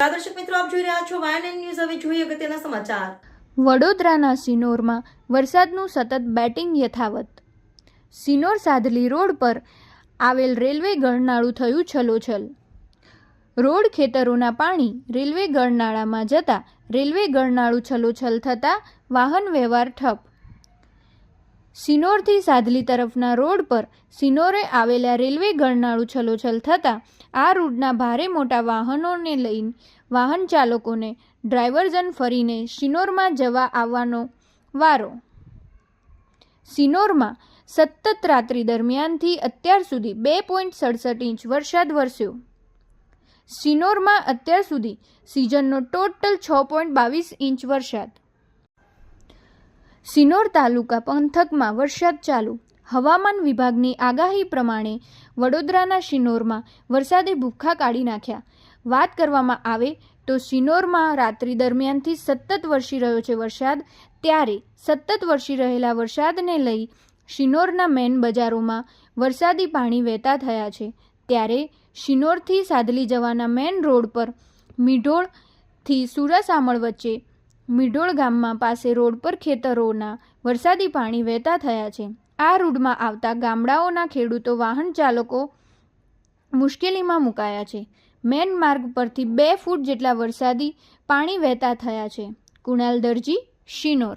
દર્શક મિત્રો, આપ જોઈ રહ્યા છો વાયન ન્યૂઝ હવે જોઈએ અગત્યના સમાચાર. વડોદરાના સિનોરમાં વરસાદનું સતત બેટિંગ યથાવત. સિનોર સાદલી રોડ પર આવેલ રેલવે ગળનાળું થયું છલોછલ. રોડ ખેતરોના પાણી રેલવે ગળનાળામાં જતા રેલવે ગળનાળું છલોછલ થતાં વાહન વ્યવહાર ઠપ. સિનોરથી સાદલી તરફના રોડ પર સિનોરે આવેલા રેલવે ગરનાળું છલોછલ થતાં આ રૂટના ભારે મોટા વાહનોને લઈને વાહન ચાલકોને ડ્રાઈવરજન ફરીને સિનોરમાં જવા આવવાનો વારો. સિનોરમાં સતત રાત્રિ દરમિયાનથી અત્યાર સુધી બે પોઈન્ટ સડસઠ ઇંચ વરસાદ વરસ્યો. સિનોરમાં અત્યાર સુધી સિઝનનો ટોટલ છ પોઈન્ટ બાવીસ ઇંચ વરસાદ સિનોર તાલુકા પંથકમાં વરસાદ ચાલુ. હવામાન વિભાગની આગાહી પ્રમાણે વડોદરાના શિનોરમાં વરસાદે ભૂખા કાઢી નાખ્યા. વાત કરવામાં આવે તો સિનોરમાં રાત્રિ દરમિયાનથી સતત વરસી રહ્યો છે વરસાદ. ત્યારે સતત વરસી રહેલા વરસાદને લઈ શિનોરના મેન બજારોમાં વરસાદી પાણી વહેતા થયા છે. ત્યારે શિનોરથી સાદલી જવાના મેન રોડ પર મીઢોળથી સુરસામળ વચ્ચે મીઢોળ ગામમાં પાસે રોડ પર ખેતરોના વરસાદી પાણી વહેતા થયા છે. આ રૂટમાં આવતા ગામડાઓના ખેડૂતો વાહન ચાલકો મુશ્કેલીમાં મુકાયા છે. મેન માર્ગ પરથી બે ફૂટ જેટલા વરસાદી પાણી વહેતા થયા છે. કુણાલ દરજી, શિનોર.